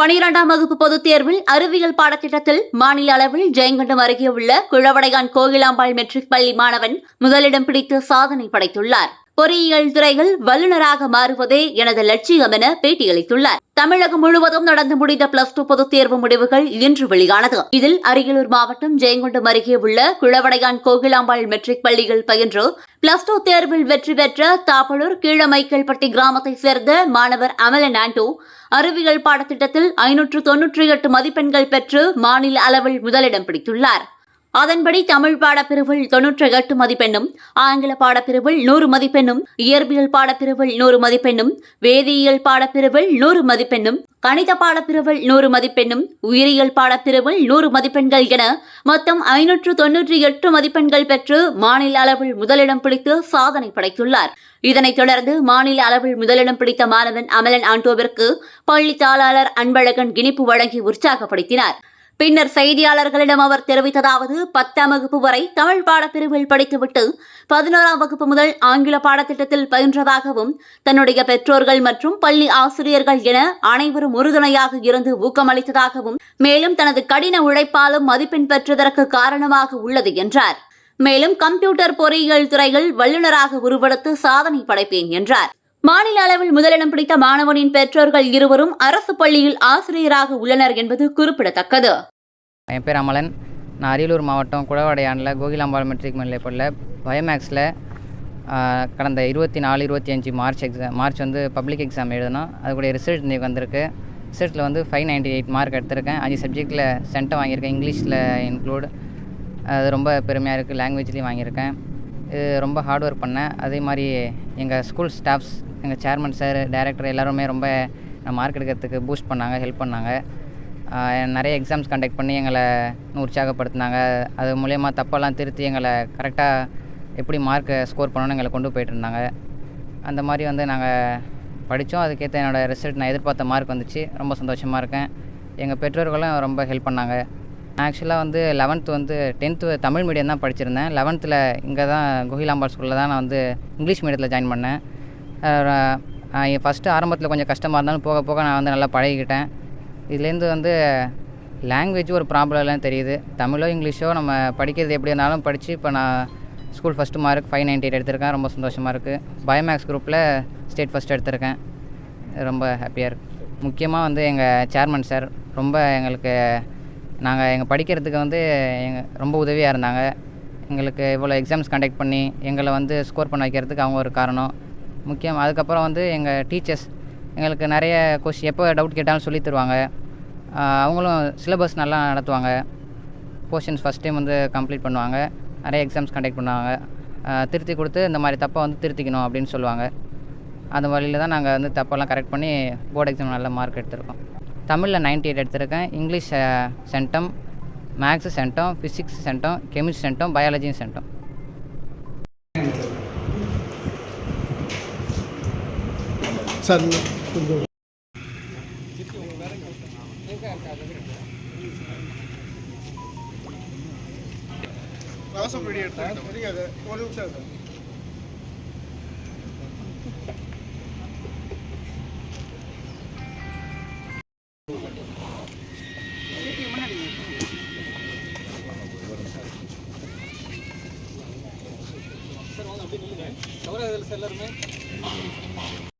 பனிரெண்டாம் வகுப்பு பொதுத் தேர்வில் அறிவியல் பாடத்திட்டத்தில் மாநில அளவில் ஜெயங்கொண்டம் அருகே உள்ள குழவடையான் கோகிலாம்பாள் மெட்ரிக் பள்ளி மாணவன் முதலிடம் பிடித்து சாதனை படைத்துள்ளார். பொறியியல் துறையில் வல்லுநராக மாறுவதே எனது லட்சியம் என பேட்டியளித்துள்ளார். தமிழகம் முழுவதும் நடந்து முடிந்த பிளஸ் டூ பொதுத் தேர்வு முடிவுகள் இன்று வெளியானது. இதில் அரியலூர் மாவட்டம் ஜெயங்கொண்டம் அருகே உள்ள குளவடையான் கோகிலாம்பாள் மெட்ரிக் பள்ளியில் பயின்று பிளஸ் டூ தேர்வில் வெற்றி பெற்ற தாப்பலூர் கீழமைக்கல்பட்டி கிராமத்தைச் சேர்ந்த மாணவர் அமலன் ஆண்டோ அறிவியல் பாடத்திட்டத்தில் ஐநூற்று தொன்னூற்றி எட்டு மதிப்பெண்கள் பெற்று மாநில அளவில் முதலிடம் பிடித்துள்ளார். அதன்படி தமிழ் பாடப்பிரிவில் தொன்னூற்றி எட்டு மதிப்பெண்ணும் ஆங்கில பாடப்பிரிவில் நூறு மதிப்பெண்ணும் இயற்பியல் பாடப்பிரிவில் நூறு மதிப்பெண்ணும் வேதியியல் பாடப்பிரிவில் நூறு மதிப்பெண்ணும் கணித பாடப்பிரிவில் நூறு மதிப்பெண்ணும் உயிரியல் பாடப்பிரிவில் நூறு மதிப்பெண்கள் என மொத்தம் ஐநூற்று தொன்னூற்றி எட்டு மதிப்பெண்கள் பெற்று மாநில அளவில் முதலிடம் பிடித்து சாதனை படைத்துள்ளார். இதனைத் தொடர்ந்து மாநில அளவில் முதலிடம் பிடித்த மாணவன் அமலன் ஆண்டோவிற்கு பள்ளி தாளாளர் அன்பழகன் இனிப்பு வழங்கி உற்சாகப்படுத்தினார். பின்னர் செய்தியாளர்களிடம் அவர் தெரிவித்ததாவது பத்தாம் வகுப்பு வரை தமிழ் பாடப்பிரிவில் படித்துவிட்டு பதினோராம் வகுப்பு முதல் ஆங்கில பாடத்திட்டத்தில் பயின்றதாகவும் தன்னுடைய பெற்றோர்கள் மற்றும் பள்ளி ஆசிரியர்கள் என அனைவரும் உறுதுணையாக இருந்து ஊக்கமளித்ததாகவும் மேலும் தனது கடின உழைப்பாலும் மதிப்பெண் பெற்றதற்கு காரணமாக உள்ளது என்றார். மேலும் கம்ப்யூட்டர் பொறியியல் துறையில் வல்லுநராக உருவெடுத்து சாதனை படைப்பேன் என்றார். மாநில அளவில் முதலிடம் பிடித்த மாணவனின் பெற்றோர்கள் இருவரும் அரசு பள்ளியில் ஆசிரியராக உள்ளனர் என்பது குறிப்பிடத்தக்கது. என் பேர் அமலன். நான் அரியலூர் மாவட்டம் குடவாடையானில் கோகிலாம்பாள் மெட்ரிக் மேல்நிலைப்பள்ள பயோமேக்ஸில் கடந்த இருபத்தி நாலு இருபத்தி அஞ்சு மார்ச் எக்ஸாம் மார்ச் வந்து பப்ளிக் எக்ஸாம் எழுதணும் அதுக்குடைய ரிசல்ட் இன்றைக்கி வந்திருக்கு. ரிசல்ட்டில் வந்து ஃபைவ் நைன்ட்டி எயிட் மார்க் எடுத்திருக்கேன். அஞ்சு சப்ஜெக்டில் சென்டம் வாங்கியிருக்கேன். இங்கிலீஷில் இன்க்ளூட் அது ரொம்ப பெருமையாக இருக்குது லாங்குவேஜ்லேயும் வாங்கியிருக்கேன். இது ரொம்ப ஹார்ட் ஒர்க் பண்ணேன். அதே மாதிரி எங்கள் ஸ்கூல் ஸ்டாஃப்ஸ் எங்கள் சேர்மன் சார் டைரக்டர் எல்லாருமே ரொம்ப மார்க் எடுக்கிறதுக்கு பூஸ்ட் பண்ணாங்க ஹெல்ப் பண்ணாங்க. நிறைய எக்ஸாம்ஸ் கண்டக்ட் பண்ணி எங்களை உற்சாகப்படுத்தினாங்க. அது மூலயமா தப்பெல்லாம் திருத்தி எங்களை கரெக்டாக எப்படி மார்க்கை ஸ்கோர் பண்ணணும்னு எங்களை கொண்டு போயிட்டுருந்தாங்க அந்த மாதிரி வந்து நாங்கள் படித்தோம். அதுக்கேற்ற என்னோடய ரிசல்ட் நான் எதிர்பார்த்த மார்க் வந்துச்சு. ரொம்ப சந்தோஷமாக இருக்கேன். எங்கள் பெற்றோர்களும் ரொம்ப ஹெல்ப் பண்ணாங்க. நான் ஆக்சுவலாக வந்து லெவன்த்து வந்து டென்த்து தமிழ் மீடியம் தான் படிச்சிருந்தேன். லெவன்த்தில் இங்கே தான் கோகிலாம்பாள் ஸ்கூலில் தான் நான் வந்து இங்கிலீஷ் மீடியத்தில் ஜாயின் பண்ணேன். ஃபஸ்ட்டு ஆரம்பத்தில் கொஞ்சம் கஷ்டமாக இருந்தாலும் போக போக நான் வந்து நல்லா பழகிக்கிட்டேன். இதுலேருந்து வந்து லாங்குவேஜ் ஒரு ப்ராப்ளம் இல்லைன்னு தெரியுது. தமிழோ இங்கிலீஷோ நம்ம படிக்கிறது எப்படி இருந்தாலும் படித்து இப்போ நான் school first mark five ninety eight எடுத்திருக்கேன். ரொம்ப சந்தோஷமாக இருக்குது பயோமேக்ஸ் குரூப்பில் ஸ்டேட் ஃபஸ்ட் எடுத்திருக்கேன். ரொம்ப ஹாப்பியாக இருக்குது முக்கியமாக வந்து எங்கள் சேர்மன் சார் ரொம்ப எங்களுக்கு நாங்கள் எங்கள் படிக்கிறதுக்கு வந்து எங்கள் ரொம்ப உதவியாக இருந்தாங்க. எங்களுக்கு இவ்வளோ எக்ஸாம்ஸ் கண்டக்ட் பண்ணி எங்களை வந்து ஸ்கோர் பண்ண வைக்கிறதுக்கு அவங்க ஒரு காரணம். முக்கியம். அதுக்கப்புறம் வந்து எங்கள் டீச்சர்ஸ் எங்களுக்கு நிறைய கொஷ் எப்போ டவுட் கேட்டாலும் சொல்லித் தருவாங்க. அவங்களும் சிலபஸ் நல்லா நடத்துவாங்க. போர்ஷன்ஸ் ஃபஸ்ட் டைம் வந்து கம்ப்ளீட் பண்ணுவாங்க. நிறைய எக்ஸாம்ஸ் கண்டக்ட் பண்ணுவாங்க. திருத்தி கொடுத்து இந்த மாதிரி தப்பை வந்து திருத்திக்கணும் அப்படின்னு சொல்லுவாங்க. அந்த வழியில் தான் நாங்கள் வந்து தப்பெல்லாம் கரெக்ட் பண்ணி போர்டு எக்ஸாம் நல்ல மார்க் எடுத்திருக்கோம். தமிழில் 98 எயிட் எடுத்திருக்கேன். English centum maths centum physics centum chemistry centum பயாலஜியும் centum sir கொஞ்சம் அவசரம் ரெடி எடுத்து தெரியாது ஒரு நிமிஷம் இருக்கு. கவலை இதில் எல்லாருமே